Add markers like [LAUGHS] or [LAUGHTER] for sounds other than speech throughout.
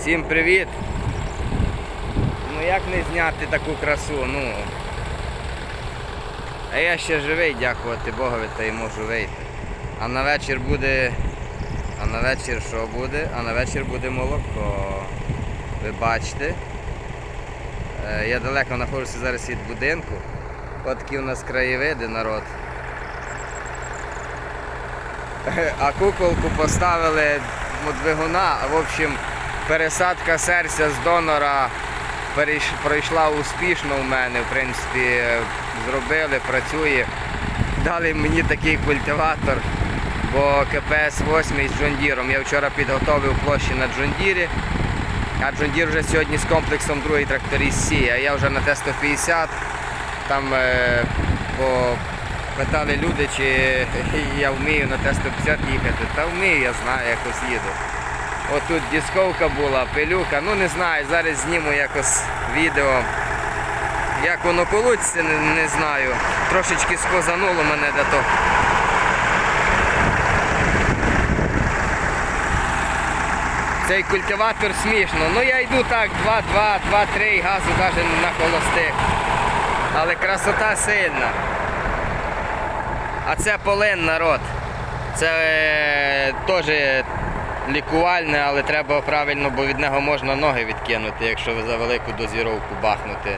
Всім привіт! Ну як не зняти таку красу? Ну. А я ще живий, дякувати Богові, та й можу вийти. А на вечір буде. А на вечір що буде? А на вечір буде молоко. Ви бачите. Е, Я далеко знаходжуся зараз від будинку. От такі у нас краєвиди, народ. А куколку поставили двигуна, в общем, пересадка серця з донора пройшла успішно у мене, в принципі, зробили, працює. Дали мені такий культиватор, бо КПС 8 з Джондіром. Я вчора підготовив площі на Джондірі, а Джондір вже сьогодні з комплексом другий тракторист сіє, а я вже на Т-150. Там е, бо питали люди, чи [LAUGHS] я вмію на Т-150 їхати. Та вмію, я знаю, якось їду. Отут дисковка була, пилюка, ну не знаю, зараз зніму якось відео. Як воно получиться, не, не знаю. Трошечки скозануло мене для того. Цей культиватор смішно. Ну я йду так, 2-2, 2-3 газу навіть на холостих. Але красота сильна. А це полин народ. Це е, теж лікувальне, але треба правильно, бо від нього можна ноги відкинути, якщо за велику дозіровку бахнути.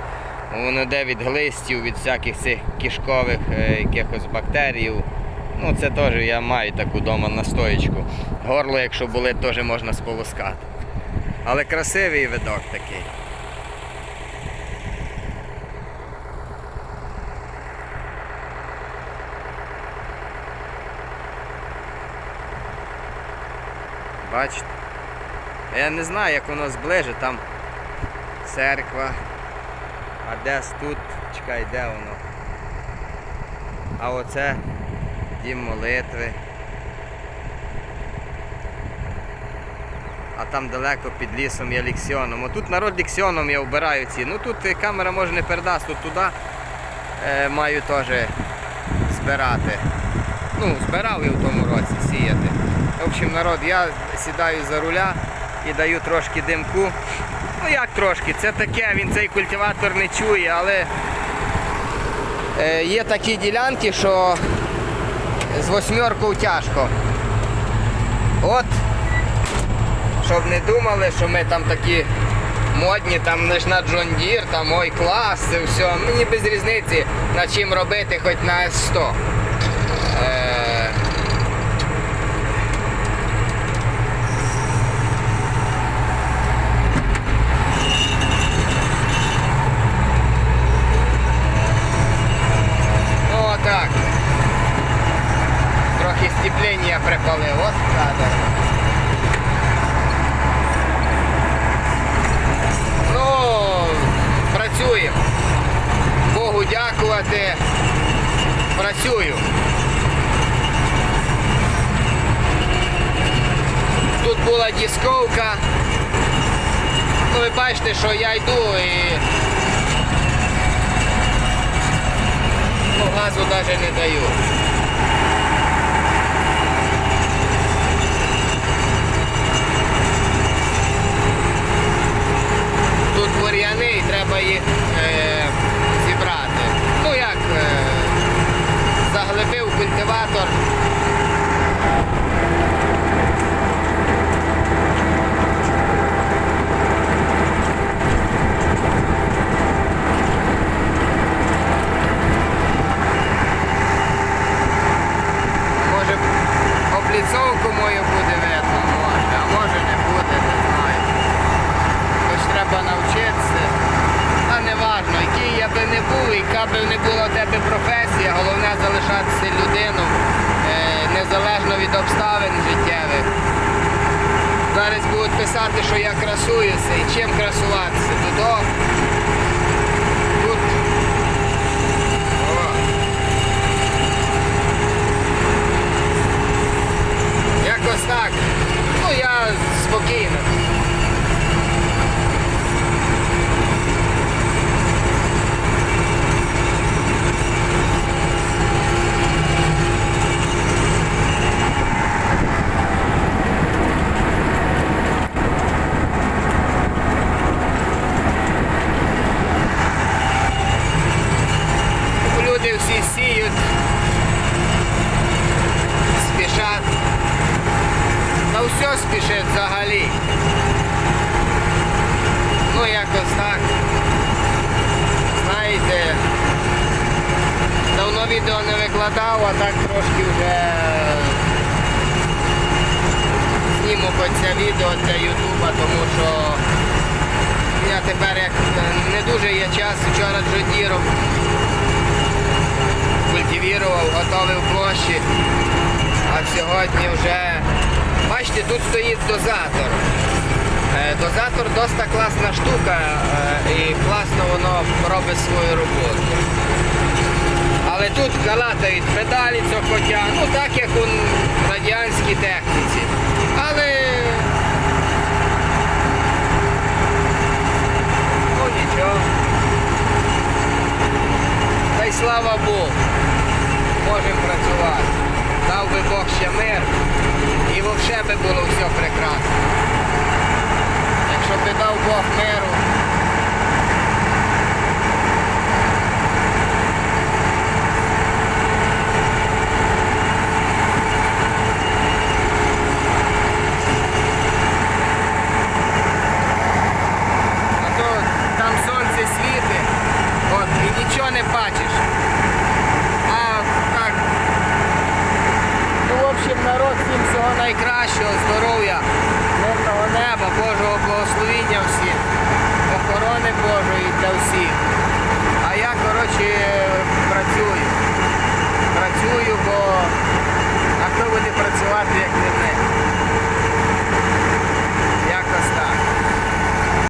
Воно йде від глистів, від всяких цих кишкових е, якихось бактерій. Ну це теж я маю таку вдома настоєчку. Горло, якщо болить, теж можна сполоскати. Але красивий видок такий. Бачите? Я не знаю, як воно зближе, там церква. А десь тут, чекай, де воно? А оце дім молитви. А там далеко під лісом є ліксіоном. Отут народ ліксіоном я вбираю ці. Ну тут е, камера може не передасть, тут туди е, маю теж збирати. Ну, збирав і в тому році сіяти. В общем, народ, я сідаю за руля і даю трошки димку. Ну як трошки, це таке, він цей культиватор не чує, але е, є такі ділянки, що з восьмеркою тяжко. От, щоб не думали, що ми там такі модні, там лиш на Джон Дір, там ой клас, це все. Мені без різниці на чим робити, хоч на С100. Е, Ну отак. Трохи степлення припалив. От надо. Ну, працюємо. Богу дякувати. Працюю. Тут була дісковка. Ну ви бачите, що я йду і ну, газу навіть не даю. Тут бур'яни і треба їх е, зібрати. Ну як, е, заглибив культиватор. Може обліцовку мою буде видно, може, а може не буде, не знаю. Тож треба навчитися. А не важно, який я би не був, яка би не була в тебе професія, головне залишатися людину, е, незалежно від обставин життєвих. Зараз будуть писати, що я красуюся і чим красуватися. Тут о, тут. О. Якось так. Ну я спокійно. більше взагалі. Ну якось так. Знаєте, давно відео а так трошки вже зніму хоч це відео для Ютуба, тому що у мене тепер як е, не дуже є час, вчора джодіром культивірував, готовив площі, а сьогодні вже, бачите, тут стоїть дозатор. Е, Дозатор досить класна штука е, і класно воно робить свою роботу. Але тут калатають педалі цього ну так як у радянській техніці. Але ну нічого. Та й слава Богу. Можемо працювати. Дав би Бог ще мир і взагалі би було все прекрасно. Якщо б дав Бог миру.